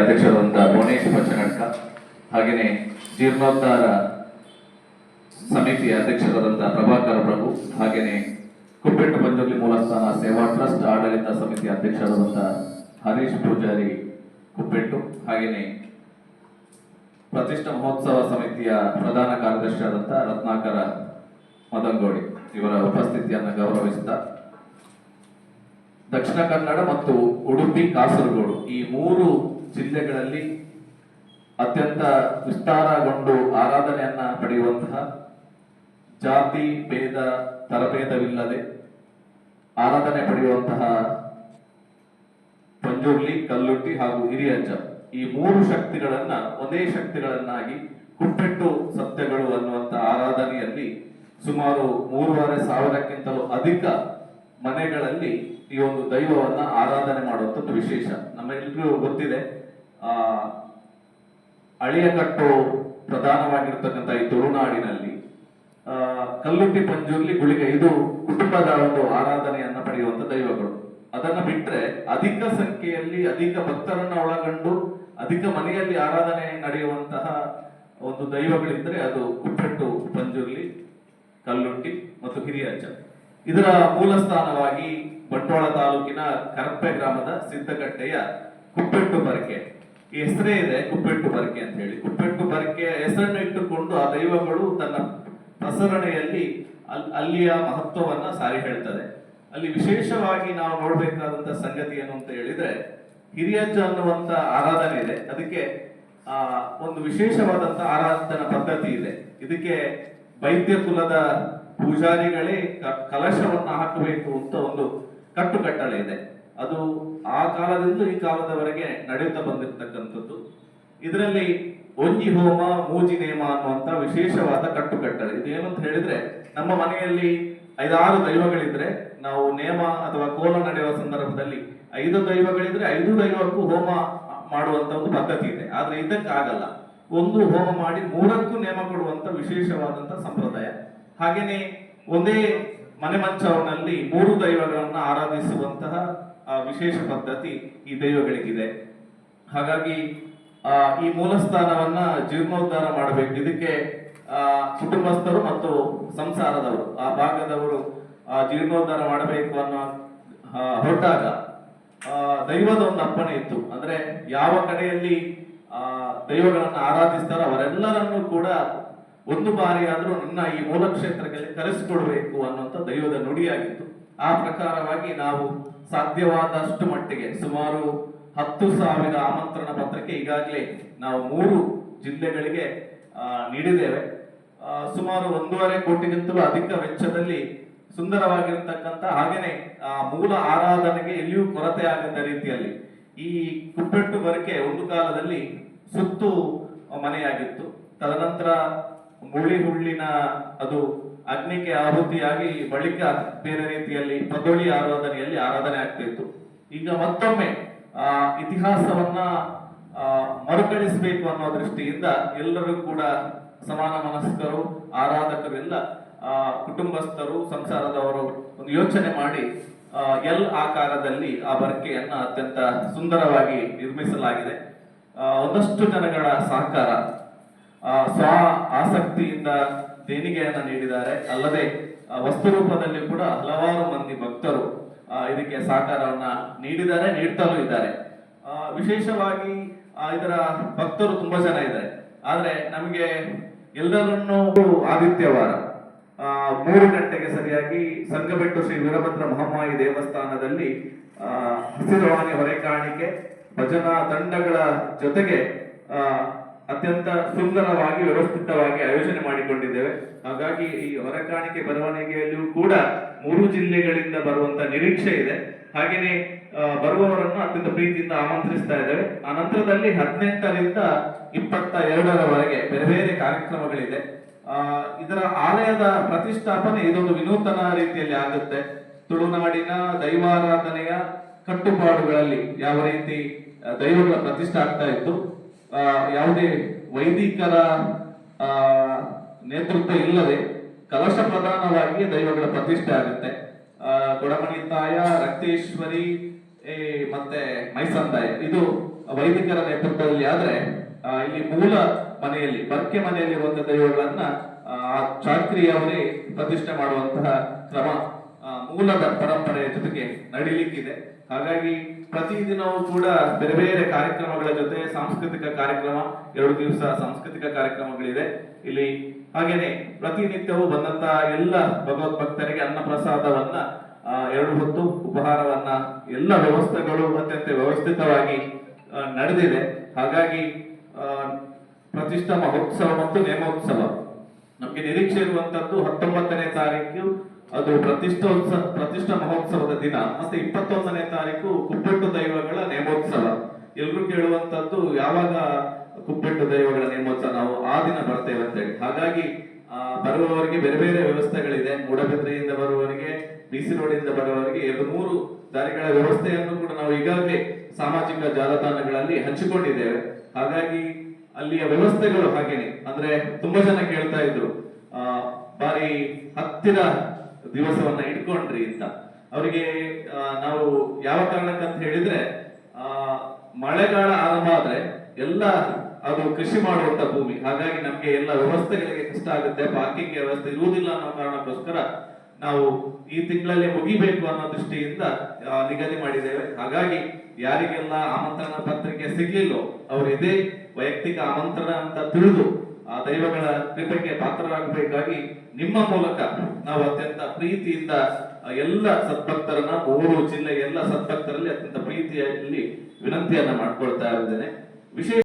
ಅಧ್ಯಕ್ಷರಾದಂಥ ಭುವನೇಶ್ ಪಚ್ಚನಡ್ಕ ಹಾಗೆಯೇ ಜೀರ್ಣೋದ್ಧಾರ ಸಮಿತಿಯ ಅಧ್ಯಕ್ಷರಾದಂಥ ಪ್ರಭಾಕರ್ ಪ್ರಭು, ಹಾಗೆಯೇ ಕುಪ್ಪೆಟ್ಟು ಪಂಜುರ್ಲಿ ಮೂಲಸ್ಥಾನ ಸೇವಾ ಟ್ರಸ್ಟ್ ಆಡಳಿತ ಸಮಿತಿ ಅಧ್ಯಕ್ಷರಾದಂಥ ಹರೀಶ್ ಪೂಜಾರಿ ಕುಪ್ಪೆಟ್ಟು ಹಾಗೆಯೇ ಪ್ರತಿಷ್ಠಾ ಮಹೋತ್ಸವ ಸಮಿತಿಯ ಪ್ರಧಾನ ಕಾರ್ಯದರ್ಶಿಯಾದಂಥ ರತ್ನಾಕರ ಮದಂಗೋಡಿ ಇವರ ಉಪಸ್ಥಿತಿಯನ್ನು ಗೌರವಿಸಿದ ದಕ್ಷಿಣ ಕನ್ನಡ ಮತ್ತು ಉಡುಪಿ, ಕಾಸರಗೋಡು ಈ ಮೂರು ಜಿಲ್ಲೆಗಳಲ್ಲಿ ಅತ್ಯಂತ ವಿಸ್ತಾರಗೊಂಡು ಆರಾಧನೆಯನ್ನ ಪಡೆಯುವಂತಹ ಜಾತಿ, ಭೇದ ತರಭೇದವಿಲ್ಲದೆ ಆರಾಧನೆ ಪಡೆಯುವಂತಹ ಪಂಜುರ್ಲಿ, ಕಲ್ಲುಟ್ಟಿ ಹಾಗೂ ಹಿರಿಯಜ್ಜ ಈ ಮೂರು ಶಕ್ತಿಗಳನ್ನ ಒಂದೇ ಶಕ್ತಿಗಳನ್ನಾಗಿ ಹುಟ್ಟಿಟ್ಟು ಸತ್ಯಗಳು ಅನ್ನುವಂತ ಆರಾಧನೆಯಲ್ಲಿ ಸುಮಾರು ಮೂರುವರೆ ಸಾವಿರಕ್ಕಿಂತಲೂ ಅಧಿಕ ಮನೆಗಳಲ್ಲಿ ಈ ಒಂದು ದೈವವನ್ನ ಆರಾಧನೆ ಮಾಡುವಂಥದ್ದು ವಿಶೇಷ. ನಮ್ಮೆಲ್ಲರಿಗೂ ಗೊತ್ತಿದೆ ಅಳಿಯಕಟ್ಟು ಪ್ರಧಾನವಾಗಿರ್ತಕ್ಕಂಥ ಈ ತುಳುನಾಡಿನಲ್ಲಿ ಕಲ್ಲುಪ್ಪಿ ಪಂಜುರ್ಲಿ ಗುಳಿಗೆ ಇದು ಕುಟುಂಬದ ಒಂದು ಆರಾಧನೆಯನ್ನ ಪಡೆಯುವಂತ ದೈವಗಳು. ಅದನ್ನ ಬಿಟ್ರೆ ಅಧಿಕ ಸಂಖ್ಯೆಯಲ್ಲಿ ಅಧಿಕ ಭಕ್ತರನ್ನ ಒಳಗೊಂಡು ಅಧಿಕ ಮನೆಯಲ್ಲಿ ಆರಾಧನೆ ನಡೆಯುವಂತಹ ಒಂದು ದೈವಗಳಿದ್ರೆ ಅದು ಕುಪ್ಪೆಟ್ಟು ಪಂಜುರ್ಲಿ ಕಲ್ಲುಂಡಿ ಮತ್ತು ಹಿರಿಯಜ್ಜ ಇದರ ಮೂಲ ಸ್ಥಾನವಾಗಿ ಬಂಟ್ವಾಳ ತಾಲೂಕಿನ ಕರಪ್ಪೆ ಗ್ರಾಮದ ಸಿದ್ದಗಟ್ಟೆಯ ಕುಪ್ಪೆಟ್ಟು ಬರಕೆ ಈ ಹೆಸರೇ ಇದೆ, ಕುಪ್ಪೆಟ್ಟು ಬರಕೆ ಅಂತ ಹೇಳಿ. ಕುಪ್ಪೆಟ್ಟು ಬರಕೆ ಹೆಸರನ್ನು ಇಟ್ಟುಕೊಂಡು ಆ ದೈವಗಳು ತನ್ನ ಪ್ರಸರಣೆಯಲ್ಲಿ ಅಲ್- ಅಲ್ಲಿಯ ಮಹತ್ವವನ್ನ ಸಾರಿ ಹೇಳ್ತದೆ. ಅಲ್ಲಿ ವಿಶೇಷವಾಗಿ ನಾವು ನೋಡ್ಬೇಕಾದಂತ ಸಂಗತಿ ಏನು ಅಂತ ಹೇಳಿದ್ರೆ, ಹಿರಿಯಜ್ಜ ಅನ್ನುವಂತ ಆರಾಧನೆ ಇದೆ. ಅದಕ್ಕೆ, ಆ, ಒಂದು ವಿಶೇಷವಾದಂತ ಆರಾಧನಾ ಪದ್ಧತಿ ಇದೆ. ಇದಕ್ಕೆ ವೈದ್ಯ ಕುಲದ ಪೂಜಾರಿಗಳೇ ಕಲಶವನ್ನ ಹಾಕಬೇಕು ಅಂತ ಒಂದು ಕಟ್ಟುಕಟ್ಟಳೆ ಇದೆ. ಅದು ಆ ಕಾಲದಿಂದ ಈ ಕಾಲದವರೆಗೆ ನಡೆಯುತ್ತಾ ಬಂದಿರತಕ್ಕಂಥದ್ದು. ಇದರಲ್ಲಿ ಒಂಜಿ ಹೋಮ, ಮೂಜಿ ನೇಮ ಅನ್ನುವಂತ ವಿಶೇಷವಾದ ಕಟ್ಟುಕಟ್ಟಳೆ. ಇದು ಏನಂತ ಹೇಳಿದ್ರೆ, ನಮ್ಮ ಮನೆಯಲ್ಲಿ ಐದಾರು ದೈವಗಳಿದ್ರೆ, ನಾವು ನೇಮ ಅಥವಾ ಕೋಲ ನಡೆಯುವ ಸಂದರ್ಭದಲ್ಲಿ ಐದು ದೈವಗಳಿದ್ರೆ ಐದು ದೈವಕ್ಕೂ ಹೋಮ ಮಾಡುವಂತ ಒಂದು ಪದ್ಧತಿ ಇದೆ. ಆದ್ರೆ ಇದಕ್ಕಾಗಲ್ಲ ಒಂದು ಹೋಮ ಮಾಡಿ ಮೂರಕ್ಕೂ ನೇಮ ಕೊಡುವಂತ ವಿಶೇಷವಾದಂತ ಸಂಪ್ರದಾಯ. ಹಾಗೇನೆ ಒಂದೇ ಮನೆ ಮಂಚವನಲ್ಲಿ ಮೂರು ದೈವಗಳನ್ನ ಆರಾಧಿಸುವಂತಹ ವಿಶೇಷ ಪದ್ಧತಿ ಈ ದೈವಗಳಿಗಿದೆ. ಹಾಗಾಗಿ ಈ ಮೂಲಸ್ಥಾನವನ್ನ ಜೀರ್ಣೋದ್ಧಾರ ಮಾಡಬೇಕು. ಇದಕ್ಕೆ ಕುಟುಂಬಸ್ಥರು ಮತ್ತು ಸಂಸಾರದವರು ಆ ಭಾಗದವರು ಆ, ಜೀರ್ಣೋದ್ಧಾರ ಮಾಡಬೇಕು ಅನ್ನೋ ಹೊರಟಾಗ ದೈವದ ಒಂದು ಅಪ್ಪಣೆ ಇತ್ತು. ಅಂದ್ರೆ ಯಾವ ಕಡೆಯಲ್ಲಿ ಆ ದೈವಗಳನ್ನ ಆರಾಧಿಸ್ತಾರೋ ಅವರೆಲ್ಲರನ್ನೂ ಕೂಡ ಒಂದು ಬಾರಿ ಆದ್ರೂ ನನ್ನ ಈ ಮೂಲ ಕ್ಷೇತ್ರಕ್ಕೆ ಕರೆಸಿಕೊಡ್ಬೇಕು ಅನ್ನುವಂಥ ದೈವದ ನುಡಿಯಾಗಿತ್ತು. ಆ ಪ್ರಕಾರವಾಗಿ ನಾವು ಸಾಧ್ಯವಾದಷ್ಟು ಮಟ್ಟಿಗೆ ಸುಮಾರು ಹತ್ತು ಸಾವಿರ ಆಮಂತ್ರಣ ಪತ್ರಕ್ಕೆ ಈಗಾಗಲೇ ನಾವು ಮೂರು ಜಿಲ್ಲೆಗಳಿಗೆ ನೀಡಿದ್ದೇವೆ. ಸುಮಾರು ಒಂದೂವರೆ ಕೋಟಿಗಿಂತಲೂ ಅಧಿಕ ವೆಚ್ಚದಲ್ಲಿ ಸುಂದರವಾಗಿರ್ತಕ್ಕಂಥ ಹಾಗೇನೆ ಮೂಲ ಆರಾಧನೆಗೆ ಎಲ್ಲಿಯೂ ಕೊರತೆ ಆಗದ ರೀತಿಯಲ್ಲಿ ಈ ಕುಪ್ಪೆಟ್ಟು ಬರಕೆ ಒಂದು ಕಾಲದಲ್ಲಿ ಸುತ್ತು ಮನೆಯಾಗಿತ್ತು. ತದನಂತರ ಮುಳಿ ಹುಳ್ಳಿನ ಅದು ಅಗ್ನಿಗೆ ಆಹುತಿಯಾಗಿ ಬಳಿಕ ಬೇರೆ ರೀತಿಯಲ್ಲಿ ಪದೋಳಿ ಆರಾಧನೆಯಲ್ಲಿ ಆರಾಧನೆ ಆಗ್ತಿತ್ತು. ಈಗ ಮತ್ತೊಮ್ಮೆ, ಆ, ಇತಿಹಾಸವನ್ನ ಮರುಕಳಿಸಬೇಕು ಅನ್ನೋ ದೃಷ್ಟಿಯಿಂದ ಎಲ್ಲರೂ ಕೂಡ ಸಮಾನ ಮನಸ್ಕರು, ಆರಾಧಕರೆಲ್ಲ ಕುಟುಂಬಸ್ಥರು, ಸಂಸಾರದವರು ಒಂದು ಯೋಚನೆ ಮಾಡಿ ಎಲ್ ಆಕಾರದಲ್ಲಿ ಆ ಬರ್ಕೆಯನ್ನ ಅತ್ಯಂತ ಸುಂದರವಾಗಿ ನಿರ್ಮಿಸಲಾಗಿದೆ. ಒಂದಷ್ಟು ಜನಗಳ ಸಹಕಾರ. ಸ್ವ ಆಸಕ್ತಿಯಿಂದ ದೇಣಿಗೆಯನ್ನ ನೀಡಿದ್ದಾರೆ. ಅಲ್ಲದೆ ವಸ್ತು ರೂಪದಲ್ಲಿ ಕೂಡ ಹಲವಾರು ಮಂದಿ ಭಕ್ತರು ಇದಕ್ಕೆ ಸಹಕಾರವನ್ನ ನೀಡಿದ್ದಾರೆ ನೀಡ್ತಲೂ ಇದ್ದಾರೆ. ವಿಶೇಷವಾಗಿ ಇದರ ಭಕ್ತರು ತುಂಬಾ ಜನ ಇದ್ದಾರೆ. ಆದ್ರೆ ನಮಗೆ ಎಲ್ಲರನ್ನೂ ಆದಿತ್ಯವಾರ ಮೂರು ಗಂಟೆಗೆ ಸರಿಯಾಗಿ ಸಂಗಬೆಟ್ಟು ಶ್ರೀ ವೀರಭದ್ರ ಮಹಮ್ಮಾಯಿ ದೇವಸ್ಥಾನದಲ್ಲಿ ಆ, ಹೊರೆ ಕಾಣಿಕೆ ಭಜನಾ ತಂಡಗಳ ಜೊತೆಗೆ ಅತ್ಯಂತ ಸುಂದರವಾಗಿ ವ್ಯವಸ್ಥಿತವಾಗಿ ಆಯೋಜನೆ ಮಾಡಿಕೊಂಡಿದ್ದೇವೆ. ಹಾಗಾಗಿ ಈ ಹೊರಕಾಣಿಕೆ ಬರವಣಿಗೆಯಲ್ಲಿಯೂ ಕೂಡ ಮೂರು ಜಿಲ್ಲೆಗಳಿಂದ ಬರುವಂತ ನಿರೀಕ್ಷೆ ಇದೆ. ಹಾಗೆಯೇ ಬರುವವರನ್ನು ಅತ್ಯಂತ ಪ್ರೀತಿಯಿಂದ ಆಮಂತ್ರಿಸ್ತಾ ಇದ್ದೇವೆ. ಆ ನಂತರದಲ್ಲಿ ಹದಿನೆಂಟರಿಂದ ಇಪ್ಪತ್ತ ಎರಡರವರೆಗೆ ಬೇರೆ ಬೇರೆ ಕಾರ್ಯಕ್ರಮಗಳಿದೆ. ಇದರ ಆಲಯದ ಪ್ರತಿಷ್ಠಾಪನೆ ಇದೊಂದು ವಿನೂತನ ರೀತಿಯಲ್ಲಿ ಆಗುತ್ತೆ. ತುಳುನಾಡಿನ ದೈವಾರಾಧನೆಯ ಕಟ್ಟುಪಾಡುಗಳಲ್ಲಿ ಯಾವ ರೀತಿ ದೈವಗಳ ಪ್ರತಿಷ್ಠೆ ಆಗ್ತಾ ಇತ್ತು. ಯಾವುದೇ ವೈದಿಕರ ನೇತೃತ್ವ ಇಲ್ಲದೆ ಕಲಶ ಪ್ರಧಾನವಾಗಿ ದೈವಗಳ ಪ್ರತಿಷ್ಠೆ ಆಗುತ್ತೆ. ಕೊಡಮಣಿ ತಾಯ ರಕ್ತೇಶ್ವರಿ ಮತ್ತೆ ಮೈಸಂದಾಯ. ಇದು ವೈದಿಕರ ನೇತೃತ್ವದಲ್ಲಿ ಆದ್ರೆ ಇಲ್ಲಿ ಮೂಲ ಮನೆಯಲ್ಲಿ ಬರ್ಕೆ ಮನೆಯಲ್ಲಿ ಇರುವಂತಹ ದೈವಗಳನ್ನ ಆ, ಚಾಕ್ರಿಯವರೇ ಪ್ರತಿಷ್ಠೆ ಮಾಡುವಂತಹ ಕ್ರಮ ಮೂಲದ ಪರಂಪರೆಯ ಜೊತೆಗೆ ನಡೀಲಿಕ್ಕಿದೆ. ಹಾಗಾಗಿ ಪ್ರತಿದಿನವೂ ಕೂಡ ಬೇರೆ ಬೇರೆ ಕಾರ್ಯಕ್ರಮಗಳ ಜೊತೆ ಸಾಂಸ್ಕೃತಿಕ ಕಾರ್ಯಕ್ರಮ, ಎರಡು ದಿವಸ ಸಾಂಸ್ಕೃತಿಕ ಕಾರ್ಯಕ್ರಮಗಳಿದೆ. ಇಲ್ಲಿ ಹಾಗೇನೆ ಪ್ರತಿನಿತ್ಯವೂ ಬಂದಂತಹ ಎಲ್ಲ ಭಗವತ್ ಭಕ್ತರಿಗೆ ಅನ್ನ ಪ್ರಸಾದವನ್ನ ಎರಡು ಹೊತ್ತು ಉಪಹಾರವನ್ನ, ಎಲ್ಲ ವ್ಯವಸ್ಥೆಗಳು ಅತ್ಯಂತ ವ್ಯವಸ್ಥಿತವಾಗಿ ನಡೆದಿದೆ. ಹಾಗಾಗಿ ಪ್ರತಿಷ್ಠಾ ಮಹೋತ್ಸವ ಮತ್ತು ನೇಮೋತ್ಸವ. ನಮಗೆ ನಿರೀಕ್ಷೆ ಇರುವಂತದ್ದು ಹತ್ತೊಂಬತ್ತನೇ ತಾರೀಕು ಅದು ಪ್ರತಿಷ್ಠೋತ್ಸವ, ಪ್ರತಿಷ್ಠಾ ಮಹೋತ್ಸವದ ದಿನ. ಮತ್ತೆ ಇಪ್ಪತ್ತೊಂದನೇ ತಾರೀಕು ಕುಪ್ಪೆಟ್ಟು ದೈವಗಳ ನೇಮೋತ್ಸವ. ಎಲ್ರು ಕೇಳುವಂತದ್ದು ಯಾವಾಗ ಕುಪ್ಪೆಟ್ಟು ದೈವಗಳ ನೇಮೋತ್ಸವ? ನಾವು ಆ ದಿನ ಬರ್ತೇವೆ ಅಂತ ಹೇಳಿ. ಹಾಗಾಗಿ ಬರುವವರಿಗೆ ಬೇರೆ ಬೇರೆ ವ್ಯವಸ್ಥೆಗಳಿದೆ. ಮೂಡಬಿದ್ರೆಯಿಂದ ಬರುವವರಿಗೆ ಬಿಸಿ ರೋಡಿಂದ ಬರುವವರಿಗೆ, ಎರಡು ಮೂರು ದಾರಿಗಳ ವ್ಯವಸ್ಥೆಯನ್ನು ಕೂಡ ನಾವು ಈಗಾಗಲೇ ಸಾಮಾಜಿಕ ಜಾಲತಾಣಗಳಲ್ಲಿ ಹಂಚಿಕೊಂಡಿದ್ದೇವೆ. ಹಾಗಾಗಿ, ಅಲ್ಲಿಯ ವ್ಯವಸ್ಥೆಗಳು ಹಾಗೇನೆ. ಅಂದ್ರೆ, ತುಂಬಾ ಜನ ಕೇಳ್ತಾ ಇದ್ರು. ಬಾರಿ ಹತ್ತಿರ ದಿವಸವನ್ನ ಇಟ್ಕೊಂಡ್ರಿ ಅಂತ. ಅವರಿಗೆ ನಾವು ಯಾವ ಕಾರಣಕ್ಕಂತ ಹೇಳಿದ್ರೆ, ಆ, ಮಳೆಗಾಲ ಆರಂಭ ಆದ್ರೆ ಎಲ್ಲ ಅದು ಕೃಷಿ ಮಾಡುವಂತ ಭೂಮಿ. ಹಾಗಾಗಿ ನಮ್ಗೆ ಎಲ್ಲ ವ್ಯವಸ್ಥೆಗಳಿಗೆ ಕಷ್ಟ ಆಗುತ್ತೆ ಪಾರ್ಕಿಂಗ್ ವ್ಯವಸ್ಥೆ ಇರುವುದಿಲ್ಲ ಅನ್ನೋ ಕಾರಣಕ್ಕೋಸ್ಕರ ನಾವು ಈ ತಿಂಗಳಲ್ಲಿ ಮುಗಿಬೇಕು ಅನ್ನೋ ದೃಷ್ಟಿಯಿಂದ ನಿಗದಿ ಮಾಡಿದ್ದೇವೆ. ಹಾಗಾಗಿ ಯಾರಿಗೆಲ್ಲ ಆಮಂತ್ರಣ ಪತ್ರಿಕೆ ಸಿಗ್ಲಿಲ್ಲೋ ಅವರು ಇದೇ ವೈಯಕ್ತಿಕ ಆಮಂತ್ರಣ ಅಂತ ತಿಳಿದು ಆ ದೈವಗಳ ಕೃಪೆಗೆ ಪಾತ್ರರಾಗಬೇಕಾಗಿ ನಿಮ್ಮ ಮೂಲಕ ನಾವು ಅತ್ಯಂತ ಪ್ರೀತಿಯಿಂದ ಎಲ್ಲ ಸದ್ಭಕ್ತರನ್ನ, ಮೂರು ಜಿಲ್ಲೆಯ ಎಲ್ಲ ಸದ್ಭಕ್ತರಲ್ಲಿ ಅತ್ಯಂತ ಪ್ರೀತಿಯಲ್ಲಿ ವಿನಂತಿಯನ್ನ ಮಾಡ್ಕೊಳ್ತಾ ಇದ್ದೇನೆ. ವಿಶೇಷ